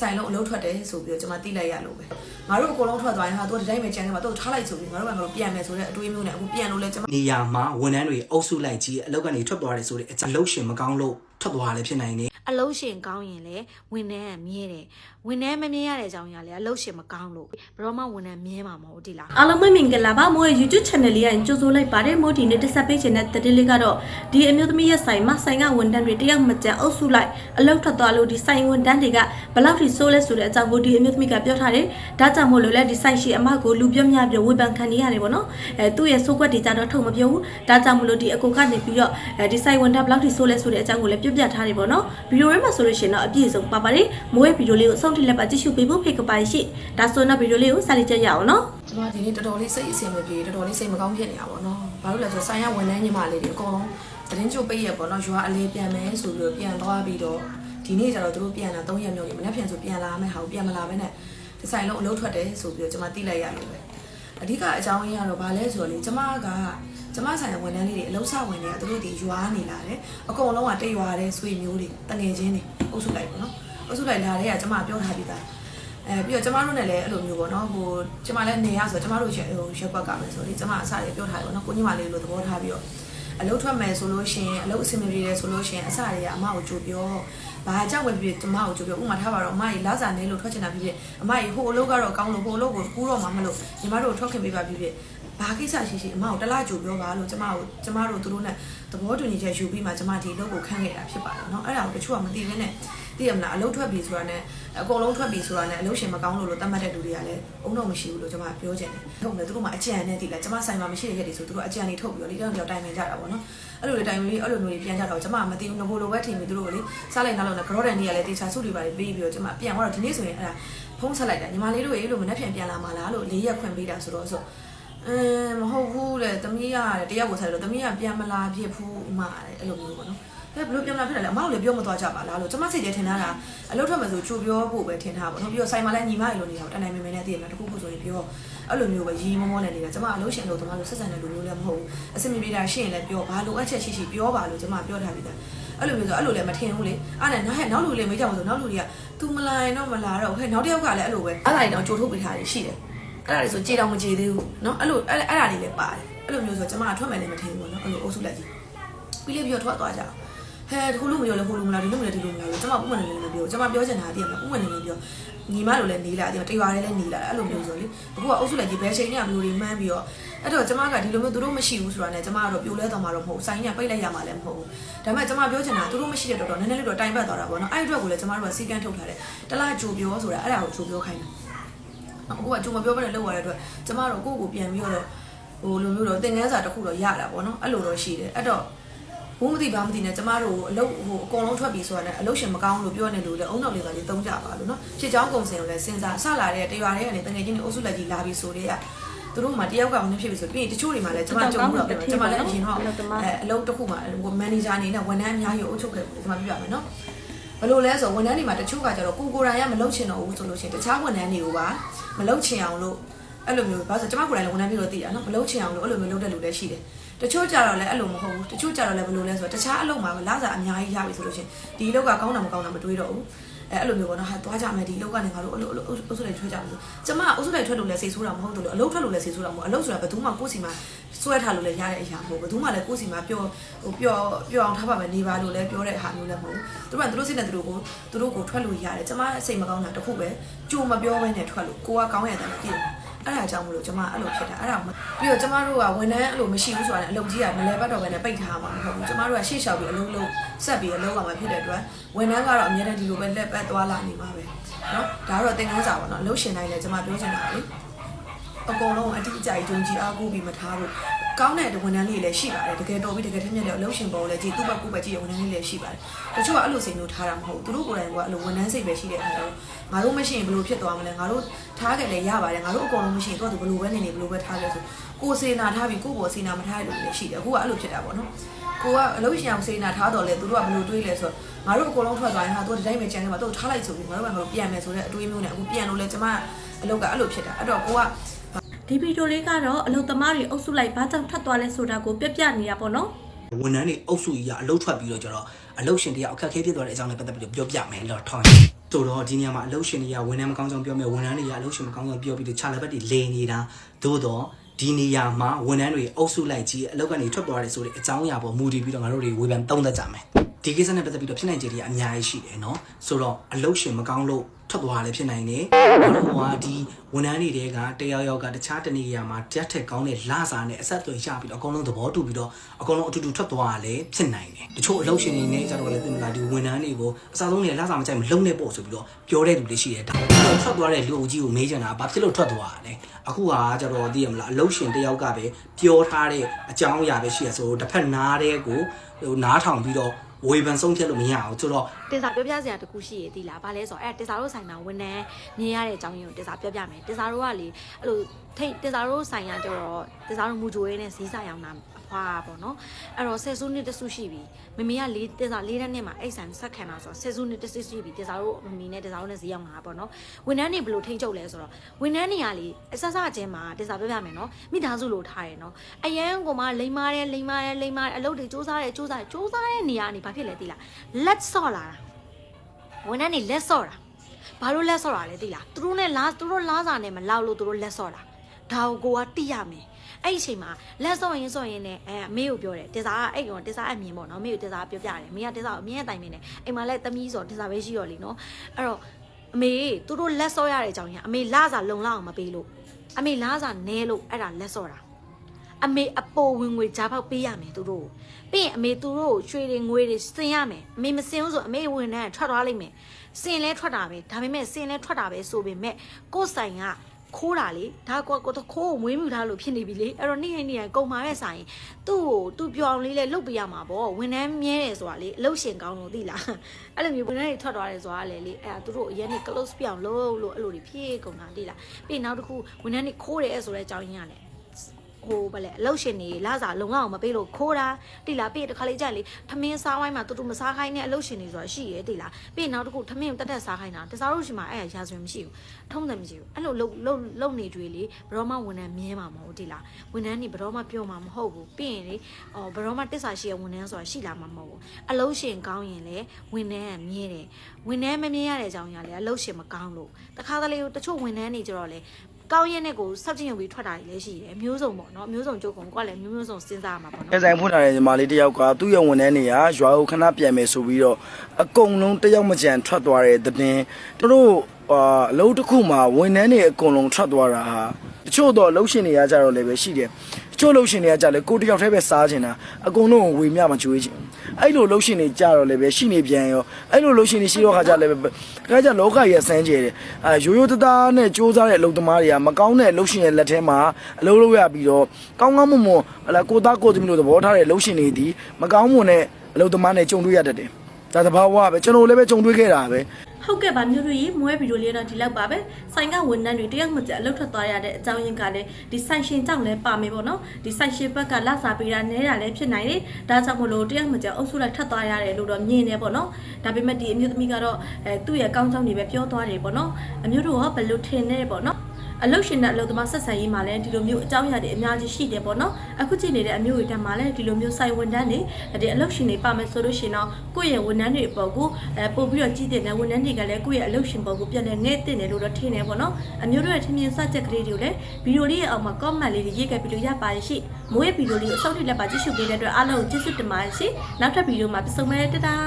ဆိုင်လုံးအလုံးထွက်တယ်ဆိုပြီးတော့ကျွန်မတိလိုက်ရလို့ပဲငါတို့အကုန်လုံးထွက်သွားရင်ဟာသူကဒီတိုင်းပဲကြံနေမှာသူ့ထားလိုက်ဆိုပြီးငါတို့ကငါတို့ပြန်မယ်ဆိုတဲ့အတွေးမျိုးနဲ့အခုပြန်လို့လဲကျွန်မနေရာမှာဝန်ထမ်းတွေအုပ်စုလိုက်ကြီးအလုပ်ကနေထွက်သွားတယ်ဆိုတဲ့အလုပ်ရှင်မကောင်းလို့ထွက်သွားတယ်ဖြစ်နိုင်တယ် အလုံးရှင်ကောင်းရင်လည်းဝန်ထမ်းကမြဲတယ်ဝန်ထမ်းမမြဲရတဲ့အကြောင်းအရာလည်းအလုံးရှင်မကောင်းလို့ဘယ်တော့မှဝန်ထမ်းမြဲမှာမဟုတ်ဒီလားအားလုံးပဲမင်္ဂလာပါမိုးရဲ့ YouTube channel လေးရင်ကြိုဆိုလိုက်ပါတယ်မိုးဒီနေ့တက်ဆက်ပေးခြင်းတဲ့တတိလေးကတော့ဒီအမျိုးသမီးရဲ့ဆိုင်မှာဆိုင်ကဝန်ထမ်းတွေတယောက်မကြံအုပ်စုလိုက်အလုပ်ထွက်သွားလို့ဒီဆိုင်ဝန်ထမ်းတွေကဘလောက်ထိဆိုးလဲဆိုတဲ့အကြောင်းကိုဒီအမျိုးသမီးကပြောထားတယ်ဒါကြောင့်မို့လို့လဲဒီဆိုင်ရှိအမကိုလူပြောများပြီးဝေဖန်ခံနေရတယ်ပေါ့နော်အဲသူ့ရဲ့ဆိုးကွက်တွေကြတော့ထုတ်မပြောဘူးဒါကြောင့်မို့လို့ဒီအကူကနေပြီးတော့အဲဒီဆိုင်ဝန်ထမ်းဘလောက်ထိဆိုးလဲဆိုတဲ့အကြောင်းကိုလည်းပြပြထားတယ်ပေါ့နော်ဗီဒီယိုထဲမှာဆိုလို့ရှိရင်တော့အပြည့်စုံပါပါတယ်မိုးရဲ့ဗီဒီယိုလေးကိုအဆုံးထိလက်ပါကြည့်ရှုပေးဖို့ဖိတ်ကပါရှိဒါဆိုတော့ဗီဒီယိုလေးကိုစလိုက်ကြရအောင်နော်ကျွန်မဒီနေ့တော်တော်လေးစိတ်အဆင်မပြေတော်တော်လေးစိတ်မကောင်းဖြစ်နေတာပေါ့နော်ဘာလို့လဲဆိုတော့ဆိုင်ရဝန်ထမ်းညီမလေးတွေအကုန်လုံးသတင်းကြိုပိတ်ရပေါ့နော်ရွာအလေးပြန်မယ်ဆိုပြီးတော့ပြန်သွားပြီးတော့ဒီနေ့ကျတော့သူတို့ပြန်လာ3ရက်မြောက်နေမနေ့ပြန်ဆိုပြန်လာမယ်ဟာကိုပြန်မလာဘဲနဲ့ဒီဆိုင်လုံးအလုံးထွက်တယ်ဆိုပြီးတော့ကျွန်မတိလိုက်ရလို့ပဲ အဓိကအကြောင်းရင်းကတော့ဘာလဲဆိုတော့လေကျွန်မကကျွန်မဆိုင်ရဝန်ထမ်းလေးတွေအလုံးစဝင်တွေကသူတို့ဒီရွာနေလာတယ်အကုန်လုံးကတရွာတဲ့ဆွေမျိုးတွေတငယ်ချင်းတွေအုပ်စုလိုက်ပေါ့နော်အုပ်စုလိုက်လာတဲ့ကကျွန်မပြောထားပြီးသားအဲပြီးတော့ကျမတို့နဲ့လည်းအဲ့လိုမျိုးပေါ့နော်ဟိုကျမလည်းနေရဆိုတော့ကျမတို့ရက်ဟိုရက်ကွက်ကမယ်ဆိုတော့ဒီကျမအစားတွေပြောထားတယ်ပေါ့နော်ကိုညီမလေးလိုသဘောထားပြီးတော့ အလုပ်ထွက်မယ်ဆိုလို့ရှိရင်အလုပ်အဆင်မပြေတယ်ဆိုလို့ရှိရင်အစားတွေကအမကိုကြိုပြောဘာကြောက်ဝင်ပြီးကျမကိုကြိုပြောဥမာထားပါတော့အမကြီးလာစာနေလို့ထွက်ချင်တာဖြစ်ဖြစ်အမကြီးဟိုအလုပ်ကတော့ကောင်းလို့ဟိုအလုပ်ကိုကူးတော့မှမလို့ညီမတို့ထွက်ခင်ပေးပါဖြစ်ဖြစ်ဘာကိစ္စရှိရှိအမကိုတလားကြိုပြောပါလို့ကျမကိုကျမတို့သူတို့နဲ့သဘောတူညီချက်ယူပြီးမှကျမဒီအလုပ်ကိုခန့်ခဲ့တာဖြစ်ပါတယ်เนาะအဲ့ဒါကိုတချို့ကမသိဘဲနဲ့ သိရမလားအလုပ်ထွက်ပြီဆိုတာနဲ့အကုန်လုံးထွက်ပြီဆိုတာနဲ့အလုပ်ရှင်မကောင်းလို့လို့တတ်မှတ်တဲ့လူတွေကလည်းအုံတော့မရှိဘူးလို့ကျမပြောချင်တယ်ဟုတ်တယ်သူတို့မှအကြံနဲ့သိလားကျမဆိုင်မှာမရှိတဲ့ရက်တွေဆိုသူတို့အကြံတွေထုတ်ပြီးတော့လေးတောင်တောင်တိုင်ပင်ကြတာပေါ့နော်အဲ့လိုလေတိုင်ပင်လေးအဲ့လိုမျိုးတွေပြန်ကြတော့ကျမမသိဘူးငဘလိုပဲထင်ပြီးသူတို့ကလေစားလိုက်နောက်လို့နဲ့ဂရော့ဒန်တွေကလည်းတေချာစုတွေပါပေးပြီးတော့ကျမပြန်သွားတော့ဒီနေ့ဆိုရင်အဲ့ဒါဖုံးဆက်လိုက်တာညီမလေးတို့ရေလို့မနှက်ပြန်ပြန်လာမှာလားလို့လေးရက်ခွင့်ပေးတာဆိုတော့ဆိုအင်းမဟုတ်ဘူးလေတမီးရတယ်တယောက်ကိုဆက်လို့တမီးကပြန်မလာဖြစ်ဘူးဥမာအဲ့လိုမျိုးပေါ့နော် အဲဘလို့ပြန်လာဖြစ်တယ်လဲအမတို့လည်းပြောမသွားကြပါလားလို့ကျမစိတ်ထဲထင်ထားတာအလုပ်ထွက်မယ်ဆိုချိုပြောဖို့ပဲထင်ထားပါတော့ပြီးတော့ဆိုင်မှာလည်းညီမရေလိုနေတာတနိုင်မင်းမင်းနဲ့တည်ရမှာတခုခုဆိုရင်ပြောအဲ့လိုမျိုးပဲရီမောမောနဲ့နေတာကျမအလုပ်ရှင်လို့ကျမတို့ဆက်ဆံတဲ့လူမျိုးလည်းမဟုတ်ဘူးအဆင်ပြေတာရှင်းရင်လည်းပြောဘာလိုအပ်ချက်ရှိရှိပြောပါလို့ကျမပြောထားပြီးသားအဲ့လိုမျိုးဆိုအဲ့လိုလည်းမထင်ဘူးလေအဲ့နဲ့နောက်ဟဲ့နောက်လူလေးမေးကြမှာဆိုနောက်လူတွေက तू မလာရင်တော့မလာတော့ဟဲ့နောက်တစ်ယောက်ကလည်းအဲ့လိုပဲအဲ့ဒါတွေတော့ကြိုထုတ်ပေးထားရရှိတယ်အဲ့ဒါတွေဆိုကြေတောင်မကြေသေးဘူးเนาะအဲ့လိုအဲ့အဲ့ဒါတွေလည်းပါတယ်အဲ့လိုမျိုးဆိုကျမကထွက်မယ်လည်းမထင်ဘူးเนาะအဲ့လိုအုပ်စုလိုက်ကြီးပြီးလေးပြီးတော့ထွက်သွားကြအောင် ဟဲ့ဒီလိုမပြောလဲဟိုလိုမလားဒီလိုမလဲဒီလိုမလားလို့ကျမပုံမှန်လည်းလည်းပြောကျမပြောချင်တာတည်းမှာပုံမှန်လည်းလည်းပြောညီမလိုလည်းနေလာတယ်တရွာလည်းလည်းနေလာတယ်အဲ့လိုမျိုးဆိုလေအခုကအုပ်စုလိုက်ကြီးဘယ်ချိန်ညမျိုးတွေမှန်းပြီးတော့အဲ့တော့ကျမကဒီလိုမျိုးသူတို့မရှိဘူးဆိုတာနဲ့ကျမကတော့ပြိုလဲတော့မှာတော့မဟုတ်ဆိုင်ညပိတ်လိုက်ရမှာလည်းမဟုတ်ဘူးဒါပေမဲ့ကျမပြောချင်တာသူတို့မရှိတဲ့တော့တော့နည်းနည်းလေးတော့တိုင်ပတ်သွားတာပေါ့နော်အဲ့အတွက်ကိုလည်းကျမတို့ကစီကန်းထုတ်ထားတယ်တလားကြိုပြောဆိုတာအဲ့ဒါကိုကြိုပြောခိုင်းတာအခုကကြိုမပြောဘဲနဲ့လောက်ရတဲ့အတွက်ကျမတို့ကိုယ့်ကိုပြန်ပြီးတော့ဟိုလိုမျိုးတော့သင်ခန်းစာတစ်ခုတော့ရတာပေါ့နော်အဲ့လိုတော့ရှိတယ်အဲ့တော့ ဘူးမသိဘာမသိနဲ့ကျမတို့အလုပ်ဟိုအကုန်လုံးထွက်ပြီဆိုတာနဲ့အလုပ်ရှင်မကောင်းလို့ပြောနေလို့လေအုံနောက်လေးပါလေးသုံးကြပါလို့နော်ဖြစ်ချောင်းကုံစင်ကိုလည်းစဉ်းစားဆလာတဲ့တရွာတဲ့ကနေတငယ်ချင်းတွေအုပ်စုလက်ကြီးလာပြီးဆိုတဲ့ကသူတို့မှတယောက်ကမဖြစ်ပြီဆိုပြီးရင်တချို့တွေမှလည်းကျမကြုံမှုတော့ကျမလည်းအရင်တော့အဲအလုပ်တစ်ခုမှမန်နေဂျာအနေနဲ့ဝန်ထမ်းအများကြီးကိုအုပ်ချုပ်ခဲ့တယ်ကျမပြပြမယ်နော်ဘယ်လိုလဲဆိုဝန်ထမ်းတွေမှာတချို့ကကြတော့ကိုကိုယ်တိုင်ကမလုပ်ချင်တော့ဘူးဆိုလို့ရှိရင်တခြားဝန်ထမ်းတွေကိုပါမလုပ်ချင်အောင်လို့အဲ့လိုမျိုးဘာလို့ဆိုကျွန်မကိုယ်တိုင်လည်းဝန်ထမ်းတွေတော့သိတာနော်မလုပ်ချင်အောင်လို့အဲ့လိုမျိုးလုပ်တဲ့လူလည်းရှိတယ် တချို့ကြတော့လည်းအဲ့လိုမဟုတ်ဘူးတချို့ကြတော့လည်းဘယ်လိုလဲဆိုတော့တခြားအလုပ်မှာလာစားအများကြီးရပြီဆိုလို့ရှိရင်ဒီအလုပ်ကကောင်းတာမကောင်းတာမတွေးတော့ဘူးအဲအဲ့လိုမျိုးပေါ့နော်ဟာသွားကြမယ်ဒီအလုပ်ကနေငါတို့အလုပ်အလုပ်အုပ်စုလိုက်ထွက်ကြမယ်ဆိုကျွန်မအုပ်စုလိုက်ထွက်လို့လည်းစိတ်ဆိုးတာမဟုတ်ဘူးလို့အလုပ်ထွက်လို့လည်းစိတ်ဆိုးတာမဟုတ်အလုပ်ဆိုတာဘယ်သူမှကိုယ့်စီမှာစွဲထားလို့လည်းရတဲ့အရာမဟုတ်ဘူးဘယ်သူမှလည်းကိုယ့်စီမှာပျော်ဟိုပျော်ပျော်အောင်ထားပါမယ်နေပါလို့လည်းပြောတဲ့ဟာမျိုးလည်းမဟုတ်ဘူးသူတို့ကသူတို့စိတ်နဲ့သူတို့ကိုသူတို့ကိုထွက်လို့ရတယ်ကျွန်မစိတ်မကောင်းတာတခုပဲကြိုမပြောဘဲနဲ့ထွက်လို့ကိုကကောင်းရတဲ့ပြည့် အဲ့ဒါကြောင့်မလို့ကျမအဲ့လိုဖြစ်တာအဲ့ဒါပြီးတော့ကျမတို့ကဝန်ထမ်းအဲ့လိုမရှိဘူးဆိုတာနဲ့အလုပ်ကြီးကမလဲပတ်တော့ဘဲနဲ့ပိတ်ထားမှာမဟုတ်ဘူးကျမတို့ကရှေ့လျှောက်ပြီးအလုပ်လုပ်ဆက်ပြီးအလုပ်ရမှာဖြစ်တဲ့အတွက်ဝန်ထမ်းကတော့အများနဲ့ဒီလိုပဲလက်ပတ်သွားလာနေမှာပဲနော်ဒါကတော့သင်ခန်းစာပေါ့နော်အလုပ်ရှင်တိုင်းလည်းကျမပြောချင်တာလေအကုန်လုံးအတိအကျယုံကြည်အားကိုးပြီးမထားဘူး ကောင်းတဲ့ဝန်ထမ်းလေးလည်းရှိပါတယ်တကယ်တော်ပြီးတကယ်ထက်မြက်တဲ့အလုပ်ရှင်ပေါ်လည်းကြည်သူ့ဘက်ကိုပဲကြည့်ရဝန်ထမ်းလေးလည်းရှိပါတယ်တချို့ကအဲ့လိုစိတ်မျိုးထားတာမဟုတ်ဘူးသူတို့ကိုယ်တိုင်ကအဲ့လိုဝန်ထမ်းစိတ်ပဲရှိတဲ့အခါတော့ငါတို့မရှိရင်ဘယ်လိုဖြစ်သွားမလဲငါတို့ထားကြလည်းရပါတယ်ငါတို့အကုန်လုံးမရှိရင်သူကဘယ်လိုပဲနေနေဘယ်လိုပဲထားကြဆိုကိုယ်စေနာထားပြီးကိုယ့်ဘော်စေနာမထားရလို့လည်းရှိတယ်အခုကအဲ့လိုဖြစ်တာပေါ့နော်ကိုကအလုပ်ရှင်အောင်စေနာထားတော့လေသူတို့ကဘယ်လိုတွေးလဲဆိုတော့ငါတို့အကုန်လုံးထွက်သွားရင်ဟာသူကဒီတိုင်းပဲကြံနေမှာသူ့ထားလိုက်ဆိုပြီးငါတို့ကငါတို့ပြန်မယ်ဆိုတဲ့အတွေးမျိုးနဲ့အခုပြန်လို့လဲကျမအလုပ်ကအဲ့လိုဖြစ်တာအဲ့တော့ကိုက ဒီဗီဒီယိုလေးကတော့အလုပ်သမားတွေအုပ်စုလိုက်ဘာကြောင့်ထွက်သွားလဲဆိုတာကိုပြပြနေတာပေါ့နော်ဝန်ထမ်းတွေအုပ်စုကြီးကအလုပ်ထွက်ပြီးတော့ကျတော့အလုပ်ရှင်တရားအခက်ခဲဖြစ်သွားတဲ့အကြောင်းလည်းပတ်သက်ပြီးတော့ပြောပြမယ်လောထောင်းဆိုတော့ဒီနေရာမှာအလုပ်ရှင်တွေကဝန်ထမ်းမကောင်းဆောင်ပြောမယ်ဝန်ထမ်းတွေကအလုပ်ရှင်မကောင်းဆောင်ပြောပြီးတော့ခြာလက်ပတ်တွေလေနေတာသို့တော့ဒီနေရာမှာဝန်ထမ်းတွေအုပ်စုလိုက်ကြီးအလုပ်ကနေထွက်သွားတယ်ဆိုတဲ့အကြောင်းအရာပေါ်မူတည်ပြီးတော့ငါတို့တွေဝေဖန်တုံ့သက်ကြမယ်ဒီကိစ္စနဲ့ပတ်သက်ပြီးတော့ဖြစ်နိုင်ခြေတွေအများကြီးရှိတယ်နော်ဆိုတော့အလုပ်ရှင်မကောင်းလို့ ထွက်သွားလည်းဖြစ်နိုင်တယ်ဘာလို့ဟိုကဒီဝန်ထမ်းတွေတဲကတယောက်ယောက်ကတခြားတနေရာမှာတက်ထက်ကောင်းတဲ့လာစာနဲ့အဆက်အသွယ်ရပြီးတော့အကုန်လုံးသဘောတူပြီးတော့အကုန်လုံးအတူတူထွက်သွားတာလည်းဖြစ်နိုင်တယ်တချို့အလုပ်ရှင်တွေနဲ့ကြတော့လည်းတင်မလားဒီဝန်ထမ်းတွေကိုအစားဆုံးနေလာစာမကြိုက်မလုံနဲ့ပို့ဆိုပြီးတော့ပြောတဲ့လူတွေရှိတယ်ဒါထွက်သွားတဲ့လူအကြီးကိုမေးချင်တာဘာဖြစ်လို့ထွက်သွားတာလဲအခုဟာကြတော့သိရမလားအလုပ်ရှင်တယောက်ကပဲပြောထားတဲ့အကြောင်းအရာပဲရှိရဆိုတစ်ဖက်နားတဲ့ကိုဟိုနားထောင်ပြီးတော့ ဝေဖန်ဆုံးဖြတ်လို့မရအောင်ဆိုတော့တင်စာပြောပြစရာတခုရှိရသေးလားဘာလဲဆိုတော့အဲ့တင်စာတို့ဆိုင်မှာဝန်ထမ်းမြင်ရတဲ့အကြောင်းရင်းကိုတင်စာပြောပြမယ်တင်စာတို့ကလေအဲ့လို ထိတ်တင်စာတို့ဆိုင်ရကျတော့တင်စာတို့မူကြိုရဲနဲ့ဈေးစာရောင်းတာအဖွာပေါ့နော်အဲ့တော့ဆယ်စုနှစ်တစုရှိပြီမမေကလေးတင်စာလေးတဲ့နှစ်မှာအိတ်ဆန်ဆက်ခံတာဆိုတော့ဆယ်စုနှစ်တစုရှိပြီတင်စာတို့မမေနဲ့တင်စာတို့နဲ့ဈေးရောင်းတာပေါ့နော်ဝန်ထမ်းတွေဘယ်လိုထိန်းချုပ်လဲဆိုတော့ဝန်ထမ်းတွေကလေအဆက်ဆက်ချင်းမှာတင်စာပြောပြမယ်နော်မိသားစုလိုထားရယ်နော်အရန်ကမှလိမ္မာတယ်လိမ္မာတယ်လိမ္မာတယ်အလုပ်တွေစူးစမ်းတယ်စူးစမ်းတယ်စူးစမ်းတဲ့နေရာကနေဘာဖြစ်လဲသိလားလက်ဆော့လာတာဝန်ထမ်းတွေလက်ဆော့တာဘာလို့လက်ဆော့တာလဲသိလားသူတို့နဲ့လားသူတို့လားစာနဲ့မလောက်လို့သူတို့လက်ဆော့တာ ဒါကိုကိုကတိရမယ်အဲ့ဒီအချိန်မှာလက်ဆော့ရင်ဆော့ရင်နဲ့အဲအမေကိုပြောတယ်တင်စာကအဲ့ကောင်တင်စာအမြင်ပေါ့နော်အမေကိုတင်စာပြောပြတယ်အမေကတင်စာကိုအမြင်အတိုင်းမြင်တယ်အိမ်မှာလည်းသမီးဆိုတင်စာပဲရှိရောလीနော်အဲ့တော့အမေသူတို့လက်ဆော့ရတဲ့အကြောင်းကြီးအမေလားစာလုံလောက်အောင်မပေးလို့အမေလားစာနဲလို့အဲ့ဒါလက်ဆော့တာအမေအပေါ်ဝင်ငွေဂျာပေါက်ပေးရမယ်သူတို့ပြီးရင်အမေသူတို့ကိုရွှေတွေငွေတွေစင်ရမယ်အမေမစင်ဘူးဆိုအမေဝင်တဲ့ထွက်သွားလိမ့်မယ်စင်လဲထွက်တာပဲဒါပေမဲ့စင်လဲထွက်တာပဲဆိုပေမဲ့ကိုယ်ဆိုင်က ခိုးတာလေဒါကောကိုခိုးကိုမွေးမြူထားလို့ဖြစ်နေပြီလေအဲ့တော့နေ့ရက်နေ့ရက်ကုန်မှာပဲဆိုင်သူ့ကိုသူပြောင်းလေးလဲလုတ်ပေးရမှာပေါ့ဝန်ထမ်းမြဲတယ်ဆိုတာလေအလုပ်ရှင်ကောင်းလို့သိလားအဲ့လိုမျိုးဝန်ထမ်းတွေထွက်သွားတယ်ဆိုတာလေလေအဲ့ဒါသူတို့အရင်နေ့ close ပြောင်းလို့လို့အဲ့လိုတွေဖြစ်ကုန်တာသိလားပြီးနောက်တစ်ခုဝန်ထမ်းတွေခိုးတယ်ဆိုတဲ့အကြောင်းရင်းကလည်း ဟိုဗလဲအလောက်ရှင်နေလာစားလုံအောင်မပေးလို့ခိုးတာတိလားပြီးတခါလေးကြလေထမင်းစားဝိုင်းမှာတူတူမစားခိုင်းတဲ့အလောက်ရှင်နေဆိုတာရှိရဲတိလားပြီးနောက်တစ်ခုထမင်းတက်တက်စားခိုင်းတာတစားလို့ရှိမှအဲ့ရရာဇဝင်မရှိဘူးထုံးတယ်မရှိဘူးအဲ့လိုလုံလုံလုံနေကြွေလေဘရောမဝန်ထမ်းမြဲမှာမဟုတ်တိလားဝန်ထမ်းနေဘရောမပြောမှာမဟုတ်ဘူးပြီးရင်လေအော်ဘရောမတစ္ဆာရှိရဝန်ထမ်းဆိုတာရှိလာမှာမဟုတ်ဘူးအလောက်ရှင်ကောင်းရင်လေဝန်ထမ်းကမြဲတယ်ဝန်ထမ်းမမြဲရတဲ့အကြောင်းအရာလေအလောက်ရှင်မကောင်းလို့တခါတလေတချို့ဝန်ထမ်းနေကြတော့လေ ကောင်းရက်နဲ့ကိုစောက်ကျင်ယူပြီးထွက်တာတွေလည်းရှိတယ်အမျိုးစုံပေါ့နော်အမျိုးစုံကြိုးကုန်ကိုကလည်းမျိုးမျိုးစုံစဉ်းစားမှာပေါ့အဲနော်ဆိုင်ဖွင့်လာတဲ့ညီမလေးတယောက်ကသူ့ရဲ့ဝန်ထမ်းတွေကရွာကိုခဏပြန်မယ်ဆိုပြီးတော့အကုန်လုံးတယောက်မကြံထွက်သွားတဲ့တဲ့တင်သူတို့အာအလုပ်တစ်ခုမှာဝန်ထမ်းတွေအကုန်လုံးထွက်သွားတာဟာတချို့တော့အလုပ်ရှင်တွေကကြတော့လည်းပဲရှိတယ်တ ချို့အလုပ်ရှင်တွေကကြလည်းကိုယ်တယောက်တည်းပဲစားချင်တာအကုန်လုံးကိုဝေမျှမကြွေးချင်အဲ့လိုအလုပ်ရှင်တွေကြတော့လည်းပဲရှိနေပြန်ရောအဲ့လိုအလုပ်ရှင်တွေရှိတော့ခါကြလည်းပဲခါကြလောကကြီးဆန်းကျဲတယ်အဲရိုးရိုးသားသားနဲ့စူးစမ်းတဲ့အလုပ်သမားတွေကမကောင်းတဲ့အလုပ်ရှင်ရဲ့လက်ထဲမှာအလုပ်လုပ်ရပြီးတော့ကောင်းကောင်းမွန်မွန်ဟလာကိုသားကိုသမီးတို့သဘောထားတဲ့အလုပ်ရှင်တွေဒီမကောင်းမွန်တဲ့အလုပ်သမားနဲ့ကြုံတွေ့ရတတ်တယ်ဒါသဘာဝပဲကျွန်တော်လည်းပဲကြုံတွေ့ခဲ့တာပဲ ဟုတ်ကဲ့ပါမျိုးတို့ရေမွေးဗီဒီယိုလေးတော့ဒီလောက်ပါပဲဆိုင်ကဝန်ထမ်းတွေတယောက်မကျအလုပ်ထွက်သွားရတဲ့အကြောင်းရင်းကလည်းဒီဆိုင်ရှင်ကြောင့်လည်းပါမယ်ပေါ့နော်ဒီဆိုင်ရှင်ဘက်ကလက်စာပေးတာနဲတာလည်းဖြစ်နိုင်တယ်ဒါကြောင့်မလို့တယောက်မကျအုပ်စုလိုက်ထွက်သွားရတယ်လို့တော့မြင်နေပေါ့နော်ဒါပေမဲ့ဒီအမျိုးသမီးကတော့အဲသူ့ရဲ့ကောင်းကြောင်းတွေပဲပြောသွားတယ်ပေါ့နော်အမျိုးတို့ကဘယ်လိုထင်နေပေါ့နော် အလုတ်ရှင်နဲ့အလုတ်သမားဆက်ဆံရေးမှာလည်းဒီလိုမျိုးအကြောင်းအရာတွေအများကြီးရှိတယ်ပေါ့နော်အခုကြည့်နေတဲ့အမျိုးတွေတက်မှာလည်းဒီလိုမျိုးဆိုင်ဝန်ထမ်းတွေဒီအလုတ်ရှင်တွေပါမယ်ဆိုလို့ရှင်တော့ကိုယ့်ရဲ့ဝန်ထမ်းတွေအပေါ်ကိုအဲပို့ပြီးတော့ကြည့်တဲ့ဝန်ထမ်းတွေကလည်းကိုယ့်ရဲ့အလုတ်ရှင်ပေါ်ကိုပြန်လဲငဲ့တင်တယ်လို့တော့ထင်တယ်ပေါ့နော်အမျိုးတို့ရဲ့ထင်မြင်စချက်ကလေးတွေကိုလည်းဗီဒီယိုလေးရဲ့အောက်မှာ comment လေးတွေရေးခဲ့ပြီးလို့ရပါရဲ့ရှိမိုးရဲ့ဗီဒီယိုလေးကိုအစောင့်ထိလက်ပါကြည့်ရှုပေးတဲ့အတွက်အားလုံးကိုကျေးဇူးတင်ပါတယ်ရှိနောက်ထပ်ဗီဒီယိုမှာပြန်ဆုံမယ်တတာ